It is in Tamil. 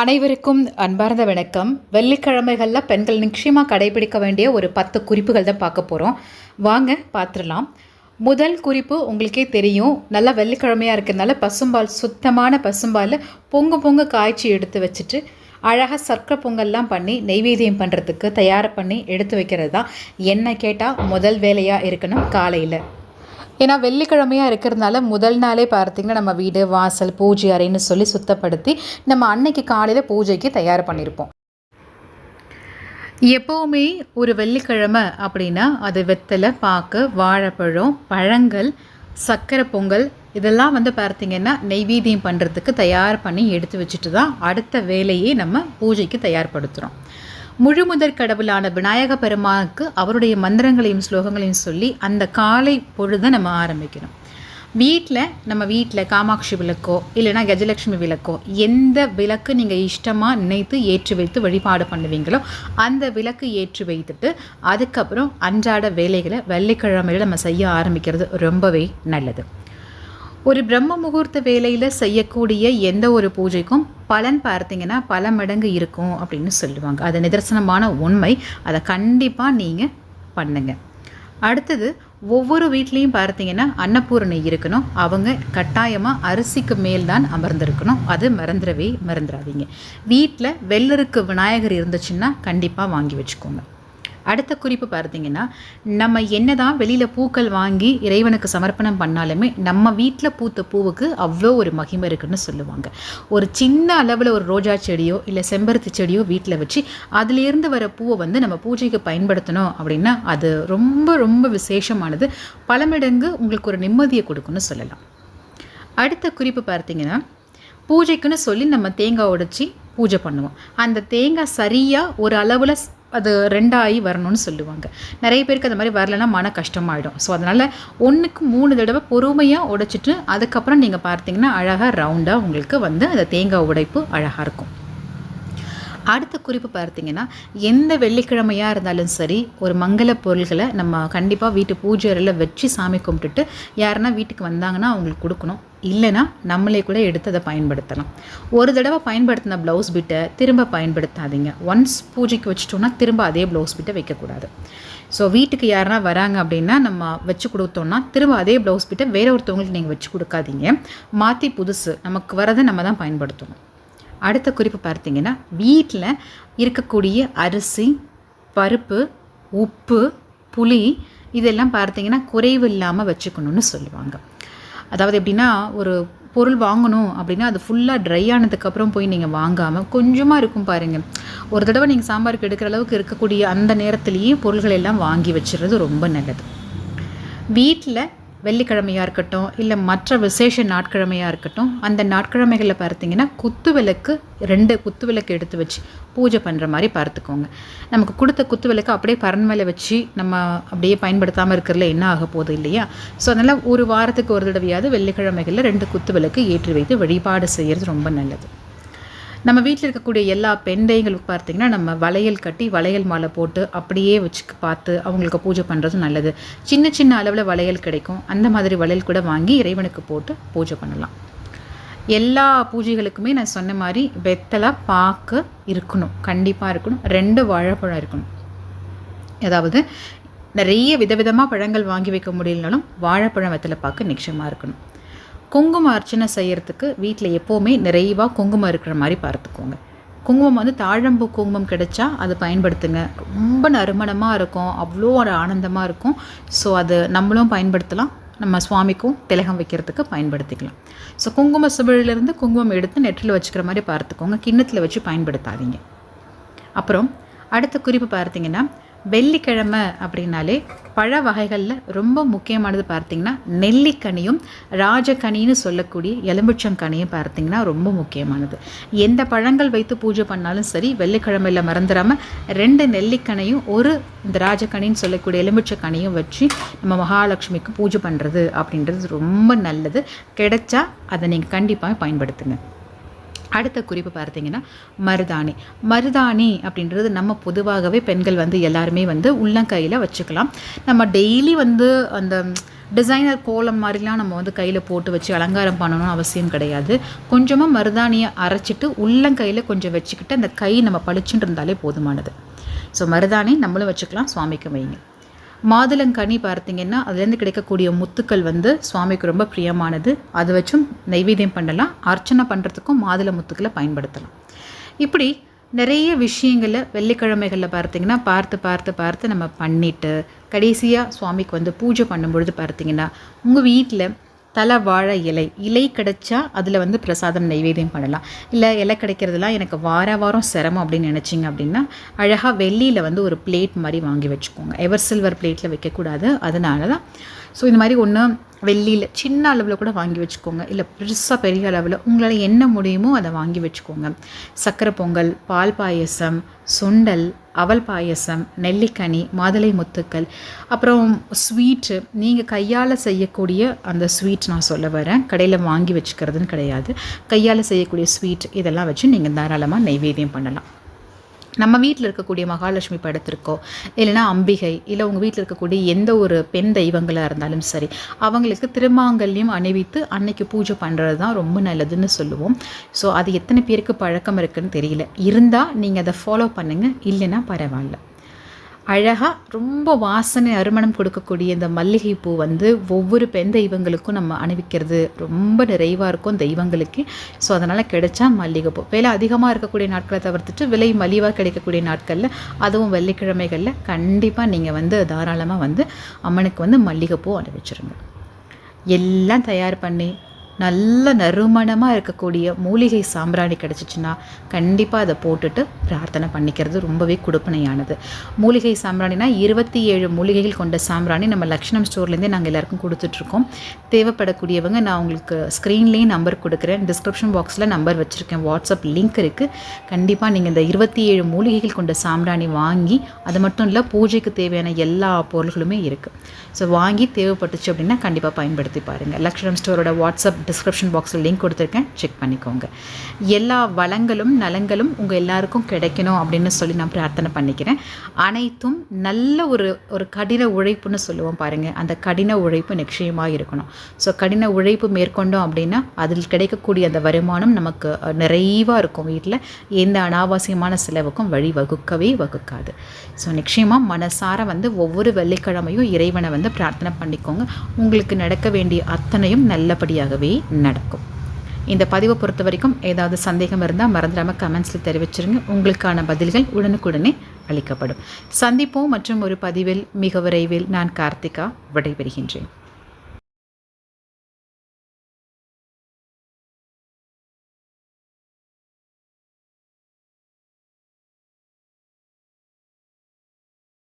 அனைவருக்கும் அன்பார்ந்த வணக்கம். வெள்ளிக்கிழமைகளில் பெண்கள் நிச்சயமாக கடைபிடிக்க வேண்டிய ஒரு பத்து குறிப்புகள் தான் பார்க்க போகிறோம் வாங்க பார்த்துடலாம். முதல் குறிப்பு உங்களுக்கே தெரியும். நல்லா வெள்ளிக்கிழமையாக இருக்கிறதுனால பசும்பால் சுத்தமான பசும்பால் பொங்கு பொங்கு காய்ச்சி எடுத்து வச்சுட்டு அழகாக சர்க்கரை பொங்கல்லாம் பண்ணி நெய்வேத்தியம் பண்ணுறதுக்கு தயார் பண்ணி எடுத்து வைக்கிறது தான் என்ன கேட்டால் முதல் வேலையாக இருக்கணும் காலையில். ஏன்னா வெள்ளிக்கிழமையாக இருக்கிறதுனால முதல் நாளே பார்த்திங்கன்னா நம்ம வீடு வாசல் பூஜை அறைன்னு சொல்லி சுத்தப்படுத்தி நம்ம அன்னைக்கு காலையில் பூஜைக்கு தயார் பண்ணியிருப்போம் எப்போவுமே ஒரு வெள்ளிக்கிழமை அப்படின்னா அது வெத்தலை பாக்கு வாழைப்பழம் பழங்கள் சர்க்கரை பொங்கல் இதெல்லாம் வந்து பார்த்தீங்கன்னா நெய்வேத்தியம் பண்ணுறதுக்கு தயார் பண்ணி எடுத்து வச்சுட்டு தான் அடுத்த வேலையே நம்ம பூஜைக்கு தயார்படுத்துகிறோம் முழுமுதற் கடவுளான விநாயக பெருமானுக்கு அவருடைய மந்திரங்களையும் ஸ்லோகங்களையும் சொல்லி அந்த காலை பொழுதை நம்ம ஆரம்பிக்கணும். வீட்டில் நம்ம வீட்டில் காமாட்சி விளக்கோ இல்லைன்னா கஜலட்சுமி விளக்கோ எந்த விளக்கு நீங்கள் இஷ்டமாக நினைத்து ஏற்றி வைத்து வழிபாடு பண்ணுவீங்களோ அந்த விளக்கு ஏற்றி வைத்துட்டு அதுக்கப்புறம் அன்றாட வேலைகளை வெள்ளிக்கிழமையில் நம்ம செய்ய ஆரம்பிக்கிறது ரொம்பவே நல்லது. ஒரு பிரம்ம முகூர்த்த வேலையில் செய்யக்கூடிய எந்த ஒரு பூஜைக்கும் பலன் பார்த்தீங்கன்னா பல மடங்கு இருக்கும் அப்படின்னு சொல்லுவாங்க. அது நிதர்சனமான உண்மை. அதை கண்டிப்பாக நீங்கள் பண்ணுங்க. அடுத்தது ஒவ்வொரு வீட்லேயும் பார்த்தீங்கன்னா அன்னபூரணி இருக்கணும். அவங்க கட்டாயமாக அரிசிக்கு மேல் தான் அமர்ந்திருக்கணும். அது மறந்துடவே மறந்துடாதீங்க. வீட்டில் வெள்ளருக்கு விநாயகர் இருந்துச்சுன்னா கண்டிப்பாக வாங்கி வச்சுக்கோங்க. அடுத்த குறிப்பு பார்த்தீங்கன்னா நம்ம என்னதான் வெளியில் பூக்கள் வாங்கி இறைவனுக்கு சமர்ப்பணம் பண்ணாலுமே நம்ம வீட்டில் பூத்த பூவுக்கு அவ்வளோ ஒரு மகிமை இருக்குன்னு சொல்லுவாங்க. ஒரு சின்ன அளவில் ஒரு ரோஜா செடியோ இல்லை செம்பருத்தி செடியோ வீட்டில் வச்சு அதுலேருந்து வர பூவை வந்து நம்ம பூஜைக்கு பயன்படுத்தணும் அப்படின்னா அது ரொம்ப ரொம்ப விசேஷமானது. பல மடங்கு உங்களுக்கு ஒரு நிம்மதியை கொடுக்குன்னு சொல்லலாம். அடுத்த குறிப்பு பார்த்தீங்கன்னா பூஜைக்குன்னு சொல்லி நம்ம தேங்காய் உடைச்சி பூஜை பண்ணுவோம். அந்த தேங்காய் சரியாக ஒரு அளவில் அது ரெண்டாகி வரணும்னு சொல்லுவாங்க. நிறைய பேருக்கு அந்த மாதிரி வரலன்னா மன கஷ்டமாயிடும். ஸோ அதனால் ஒன்றுக்கு மூணு தடவை பொறுமையாக உடைச்சிட்டு அதுக்கப்புறம் நீங்கள் பார்த்தீங்கன்னா அழகாக ரவுண்டாக உங்களுக்கு வந்து அந்த தேங்காய் உடைப்பு அழகாக இருக்கும். அடுத்த குறிப்பு பார்த்தீங்கன்னா எந்த வெள்ளிக்கிழமையாக இருந்தாலும் சரி ஒரு மங்கள பொருள்களை நம்ம கண்டிப்பாக வீட்டு பூஜை அறையில் வச்சு சாமி கும்பிட்டுட்டு யாருன்னா வீட்டுக்கு வந்தாங்கன்னா அவங்களுக்கு கொடுக்கணும். இல்லைன்னா நம்மளே கூட எடுத்து அதை பயன்படுத்தலாம். ஒரு தடவை பயன்படுத்தின ப்ளவுஸ் பிட்டை திரும்ப பயன்படுத்தாதீங்க. ஒன்ஸ் பூஜைக்கு வச்சுட்டோம்னா திரும்ப அதே ப்ளவுஸ் பிட்டை வைக்கக்கூடாது. ஸோ வீட்டுக்கு யாருனா வராங்க அப்படின்னா நம்ம வச்சு கொடுத்தோம்னா திரும்ப அதே ப்ளவுஸ் பிட்டை வேற ஒருத்தவங்களுக்கு நீங்கள் வச்சு கொடுக்காதீங்க. மாற்றி புதுசு நமக்கு வரதை நம்ம தான் பயன்படுத்தணும். அடுத்த குறிப்பு பார்த்தீங்கன்னா வீட்டில் இருக்கக்கூடிய அரிசி பருப்பு உப்பு புளி இதெல்லாம் பார்த்தீங்கன்னா குறைவு இல்லாமல் வச்சுக்கணும்னு சொல்லுவாங்க. அதாவது எப்படின்னா ஒரு பொருள் வாங்கணும் அப்படின்னா அது ஃபுல்லாக ட்ரை ஆனதுக்கப்புறம் போய் நீங்கள் வாங்காமல் கொஞ்சமாக இருக்கும் பாருங்கள் ஒரு தடவை நீங்கள் சாம்பாருக்கு எடுக்கிற அளவுக்கு இருக்கக்கூடிய அந்த நேரத்துலேயே பொருள்கள் எல்லாம் வாங்கி வச்சுறது ரொம்ப நல்லது. வீட்டில் வெள்ளிக்கிழமையாக இருக்கட்டும் இல்லை மற்ற விசேஷ நாட்கிழமையாக இருக்கட்டும் அந்த நாட்கிழமைகளில் பார்த்தீங்கன்னா குத்து விளக்கு ரெண்டு குத்து விளக்கு எடுத்து வச்சு பூஜை பண்ணுற மாதிரி பார்த்துக்கோங்க நமக்கு கொடுத்த குத்து விளக்கு அப்படியே பரன் மேலே வச்சு நம்ம அப்படியே பயன்படுத்தாமல் இருக்கிறதுல என்ன ஆக போகுது இல்லையா? ஸோ அதனால் ஒரு வாரத்துக்கு ஒரு தடவையாவது வெள்ளிக்கிழமைகளில் ரெண்டு குத்து விளக்கு ஏற்றி வைத்து வழிபாடு செய்கிறது ரொம்ப நல்லது. நம்ம வீட்டில் இருக்கக்கூடிய எல்லா பெண்டைகளுக்கு பார்த்தீங்கன்னா நம்ம வளையல் கட்டி வளையல் மாலை போட்டு அப்படியே வச்சு பார்த்து அவங்களுக்கு பூஜை பண்ணுறது நல்லது. சின்ன சின்ன அளவில் வளையல் கிடைக்கும். அந்த மாதிரி வளையல் கூட வாங்கி இறைவனுக்கு போட்டு பூஜை பண்ணலாம். எல்லா பூஜைகளுக்குமே நான் சொன்ன மாதிரி வெத்தலை பாக்கு இருக்கணும். கண்டிப்பாக இருக்கணும். ரெண்டு வாழைப்பழம் இருக்கணும். அதாவது நிறைய விதவிதமாக பழங்கள் வாங்கி வைக்க முடியலனாலும் வாழைப்பழம் வெத்தலை பாக்கு நிச்சயமாக இருக்கணும். குங்கும அர்ச்சனை செய்கிறதுக்கு வீட்டில் எப்போவுமே நிறைவாக குங்குமம் இருக்கிற மாதிரி பார்த்துக்கோங்க. குங்குமம் வந்து தாழம்பூ குங்குமம் கிடைச்சா அதை பயன்படுத்துங்க. ரொம்ப நறுமணமாக இருக்கும் அவ்வளோ ஒரு ஆனந்தமாக இருக்கும். ஸோ அது நம்மளும் பயன்படுத்தலாம் நம்ம சுவாமிக்கும் திலகம் வைக்கிறதுக்கு பயன்படுத்திக்கலாம். ஸோ குங்கும சுவழிலிருந்து குங்குமம் எடுத்து நெற்றில் வச்சுக்கிற மாதிரி பார்த்துக்கோங்க. கிண்ணத்தில் வச்சு பயன்படுத்தாதீங்க. அப்புறம் அடுத்த குறிப்பு பார்த்தீங்கன்னா வெள்ளிக்கிழமை அப்படின்னாலே பழ வகைகளில் ரொம்ப முக்கியமானது பார்த்திங்கன்னா நெல்லிக்கனியும் ராஜக்கனின்னு சொல்லக்கூடிய எலும்பிச்சங்கனியும் பார்த்திங்கன்னா ரொம்ப முக்கியமானது. எந்த பழங்கள் வைத்து பூஜை பண்ணாலும் சரி வெள்ளிக்கிழமையில் மறந்துடாமல் ரெண்டு நெல்லிக்கனையும் ஒரு இந்த ராஜக்கனின்னு சொல்லக்கூடிய எலும்பிச்சக்கனியும் வச்சு நம்ம மகாலட்சுமிக்கு பூஜை பண்ணுறது அப்படின்றது ரொம்ப நல்லது. கிடைச்சா அதை நீங்கள் கண்டிப்பாக பயன்படுத்துங்க. அடுத்த குறிப்பு பார்த்தீங்கன்னா மருதாணி. மருதாணி அப்படின்றது நம்ம பொதுவாகவே பெண்கள் வந்து எல்லாருமே வந்து உள்ளங்கையில் வச்சுக்கலாம். நம்ம டெய்லி வந்து அந்த டிசைனர் கோலம் மாதிரிலாம் நம்ம வந்து கையில் போட்டு வச்சு அலங்காரம் பண்ணணும்னு அவசியம் கிடையாது. கொஞ்சமாக மருதாணியை அரைச்சிட்டு உள்ளங்கையில் கொஞ்சம் வச்சுக்கிட்டு அந்த கை நம்ம பளிச்சுட்டு இருந்தாலே போதுமானது. ஸோ மருதாணி நம்மளும் வச்சுக்கலாம் சுவாமிக்கு வைங்க மாதுளங்கனி பார்த்தீங்கன்னா அதுலேருந்து கிடைக்கக்கூடிய முத்துக்கள் வந்து சுவாமிக்கு ரொம்ப பிரியமானது. அதை வச்சும் நைவேத்தியம் பண்ணலாம். அர்ச்சனை பண்ணுறதுக்கும் மாதுளை முத்துக்களை பயன்படுத்தலாம். இப்படி நிறைய விஷயங்களை வெள்ளிக்கிழமைகளில் பார்த்தீங்கன்னா பார்த்து பார்த்து பார்த்து நம்ம பண்ணிவிட்டு கடைசியாக சுவாமிக்கு வந்து பூஜை பண்ணும்பொழுது பார்த்தீங்கன்னா உங்கள் வீட்டில் தலை வாழை இலை. இலை கிடைச்சா அதில் வந்து பிரசாதம் நைவேத்தியம் பண்ணலாம். இல்லை இலை கிடைக்கிறதுலாம் எனக்கு வார வாரம் சிரமம் அப்படின்னு நினச்சிங்க அப்படின்னா அழகாக வெள்ளியில் வந்து ஒரு பிளேட் மாதிரி வாங்கி வச்சுக்கோங்க. எவர் சில்வர் பிளேட்டில் வைக்கக்கூடாது. அதனால தான் ஸோ இந்த மாதிரி ஒன்று வெள்ளியில் சின்ன அளவில் கூட வாங்கி வச்சுக்கோங்க. இல்லை பெருசாக பெரிய அளவில் உங்களால் என்ன முடியுமோ அதை வாங்கி வச்சுக்கோங்க. சக்கரை பொங்கல் பால் பாயசம் சுண்டல் அவல் பாயசம் நெல்லிக்கனி மாதுளை முத்துக்கள். அப்புறம் ஸ்வீட்டு நீங்கள் கையால் செய்யக்கூடிய அந்த ஸ்வீட் நான் சொல்ல வரேன். கடையில் வாங்கி வச்சுக்கிறதுன்னு கிடையாது. கையால் செய்யக்கூடிய ஸ்வீட் இதெல்லாம் வச்சு நீங்கள் தாராளமாக நைவேத்தியம் பண்ணலாம். நம்ம வீட்டில் இருக்கக்கூடிய மகாலட்சுமி படத்திற்கோ இல்லைனா அம்பிகை இல்லை உங்கள் வீட்டில் இருக்கக்கூடிய எந்த ஒரு பெண் தெய்வங்களாக இருந்தாலும் சரி அவங்களுக்கு திருமாங்கல்யம் அணிவித்து அன்னைக்கு பூஜை பண்ணுறது தான் ரொம்ப நல்லதுன்னு சொல்லுவோம். ஸோ அது எத்தனை பேருக்கு பழக்கம் இருக்குன்னு தெரியல. இருந்தால் நீங்கள் அதை ஃபாலோ பண்ணுங்கள் இல்லைன்னா பரவாயில்ல. அழகாக ரொம்ப வாசனை அருமணம் கொடுக்கக்கூடிய இந்த மல்லிகை பூ வந்து ஒவ்வொரு பெண் தெய்வங்களுக்கும் நம்ம அணிவிக்கிறது ரொம்ப நிறைவாக இருக்கும் தெய்வங்களுக்கு. ஸோ அதனால் கிடைச்சா மல்லிகைப்பூ. விலை அதிகமாக இருக்கக்கூடிய நாட்களை தவிர்த்துட்டு விலை மலிவாக கிடைக்கக்கூடிய நாட்களில் அதுவும் வெள்ளிக்கிழமைகளில் கண்டிப்பாக நீங்கள் வந்து தாராளமாக வந்து அம்மனுக்கு வந்து மல்லிகைப்பூ அணிவிச்சிருங்க. எல்லாம் தயார் பண்ணி நல்ல நறுமணமாக இருக்கக்கூடிய மூலிகை சாம்பிராணி கிடச்சிச்சின்னா கண்டிப்பாக அதை போட்டுட்டு பிரார்த்தனை பண்ணிக்கிறது ரொம்பவே கொடுப்பனையானது. மூலிகை சாம்பிராணினா இருபத்தி ஏழு மூலிகைகள் கொண்ட சாம்பிராணி நம்ம லக்ஷ்மணம் ஸ்டோர்லேருந்தே நாங்கள் எல்லாருக்கும் கொடுத்துட்ருக்கோம். தேவைப்படக்கூடியவங்க நான் உங்களுக்கு ஸ்க்ரீன்லேயும் நம்பர் கொடுக்குறேன். டிஸ்கிரிப்ஷன் பாக்ஸில் நம்பர் வச்சுருக்கேன். வாட்ஸ்அப் லிங்க் இருக்குது கண்டிப்பாக நீங்கள் இந்த இருபத்தி ஏழு மூலிகைகள் கொண்ட சாம்பிராணி வாங்கி அது மட்டும் இல்லை பூஜைக்கு தேவையான எல்லா பொருள்களுமே இருக்குது ஸோ வாங்கி தேவைப்பட்டுச்சு அப்படின்னா கண்டிப்பாக பயன்படுத்தி பாருங்கள் லக்ஷ்மணம் ஸ்டோரோட வாட்ஸ்அப் டிஸ்கிரிப்ஷன் பாக்ஸில் லிங்க் கொடுத்துருக்கேன். செக் பண்ணிக்கோங்க. எல்லா வளங்களும் நலங்களும் உங்கள் எல்லாருக்கும் கிடைக்கணும் அப்படின்னு சொல்லி நான் பிரார்த்தனை பண்ணிக்கிறேன். அனைத்தும் நல்ல ஒரு ஒரு கடின உழைப்புன்னு சொல்லுவோம் பாருங்கள் அந்த கடின உழைப்பு நிச்சயமாக இருக்கணும். ஸோ கடின உழைப்பு மேற்கொண்டோம் அப்படின்னா அதில் கிடைக்கக்கூடிய அந்த வருமானம் நமக்கு நிறைவாக இருக்கும் வீட்டில் எந்த அனாவசியமான செலவுக்கும் வழி வகுக்கவே வகுக்காது. ஸோ நிச்சயமாக மனசார வந்து ஒவ்வொரு வெள்ளிக்கிழமையும் இறைவனை வந்து பிரார்த்தனை பண்ணிக்கோங்க. உங்களுக்கு நடக்க வேண்டிய அத்தனையும் நல்லபடியாகவே நடக்கும். இந்த பதிவை பொறுத்த வரைக்கும் ஏதாவது சந்தேகம் இருந்தால் மறந்துடாமல் கமெண்ட்ஸில் தெரிவிச்சிருங்க. உங்களுக்கான பதில்கள் உடனுக்குடனே அளிக்கப்படும். சந்திப்போம் மற்றும் ஒரு பதிவில் மிக விரைவில் நான் கார்த்திகா விடைபெறுகின்றேன்.